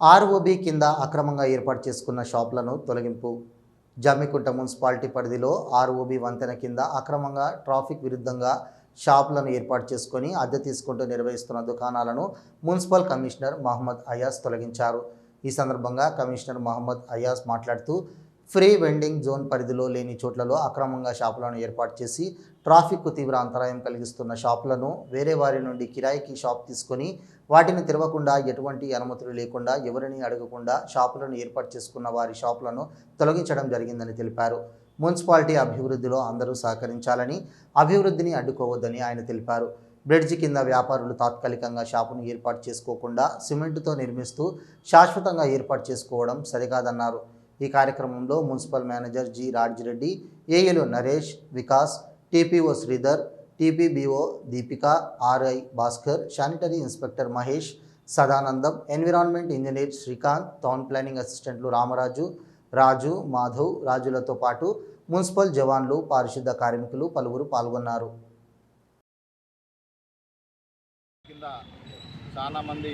ROB కింద అక్రమంగా ఏర్పాటు చేసుకున్న షాపులను తొలగింపు. జమ్మికుంట మున్సిపాలిటీ పరిధిలో ఆర్ఓబి వంతెన కింద అక్రమంగా ట్రాఫిక్ విరుద్ధంగా షాపులను ఏర్పాటు చేసుకొని అద్దె తీసుకుంటూ నిర్వహిస్తున్న దుకాణాలను మున్సిపల్ కమిషనర్ మహమ్మద్ అయాస్ తొలగించారు. ఈ సందర్భంగా కమిషనర్ మహమ్మద్ అయాస్ మాట్లాడుతూ ఫ్రీ వెండింగ్ జోన్ పరిధిలో లేని చోట్లలో అక్రమంగా షాపులను ఏర్పాటు చేసి ట్రాఫిక్కు తీవ్ర అంతరాయం కలిగిస్తున్న షాపులను వేరే వారి నుండి కిరాయికి షాప్ తీసుకొని వాటిని తెరవకుండా ఎటువంటి అనుమతులు లేకుండా ఎవరిని అడగకుండా షాపులను ఏర్పాటు చేసుకున్న వారి షాపులను తొలగించడం జరిగిందని తెలిపారు. మున్సిపాలిటీ అభివృద్ధిలో అందరూ సహకరించాలని అభివృద్ధిని అడ్డుకోవద్దని ఆయన తెలిపారు. బ్రిడ్జి కింద వ్యాపారులు తాత్కాలికంగా షాపును ఏర్పాటు చేసుకోకుండా సిమెంటుతో నిర్మిస్తూ శాశ్వతంగా ఏర్పాటు చేసుకోవడం సరికాదన్నారు. ఈ కార్యక్రమంలో municipal manager G Rajreddy ఏఎలు Naresh Vikas TPO Sridhar TPBO Deepika RI Bhaskar sanitary inspector Mahesh Sadanandam environment engineer Srikanth town planning అసిస్టెంట్లు రామరాజు రాజు మాధవ్ రాజులతో పాటు మున్సిపల్ జవాన్లు పారిశుద్ధ కార్మికులు పలువురు పాల్గొన్నారు. చాలామంది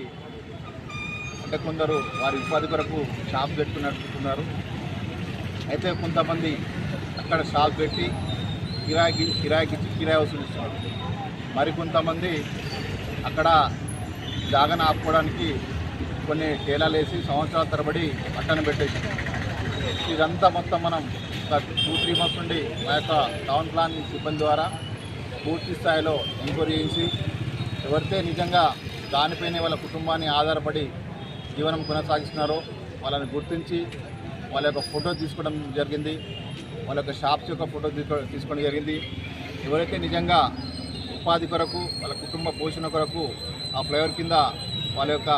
కొందరు వారి ఉపాధి కొరకు షాప్ పెట్టుకున్నట్టున్నారు అయితే కొంతమంది అక్కడ షాప్ పెట్టి కిరాయికి కిరాయికి ఇచ్చి కిరాయి వసూలిస్తున్నారు మరి కొంతమంది అక్కడ జాగన ఆపుకోవడానికి కొన్ని టేలాలు వేసి సంవత్సరాల తరబడి పట్టణ పెట్టేసి ఇదంతా మొత్తం మనం ఒక టూ త్రీ మంత్స్ నుండి మా యొక్క టౌన్ ప్లాన్ సిబ్బంది ద్వారా పూర్తి స్థాయిలో ఎంక్వైరీ చేసి ఎవరితే నిజంగా దానిపైనే వాళ్ళ కుటుంబాన్ని ఆధారపడి జీవనం కొనసాగిస్తున్నారో. వాళ్ళని గుర్తించి వాళ్ళ యొక్క ఫోటో తీసుకోవడం జరిగింది. వాళ్ళ యొక్క షాప్స్ యొక్క ఫోటో తీసుకోవడం జరిగింది. ఎవరైతే నిజంగా ఉపాధి కొరకు వాళ్ళ కుటుంబ పోషణ కొరకు ఆ ఫ్లేవర్ కింద వాళ్ళ యొక్క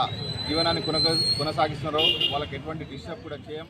జీవనాన్ని కొనసా కొనసాగిస్తున్నారో వాళ్ళకి ఎటువంటి డిస్టర్బ్ కూడా చేయం.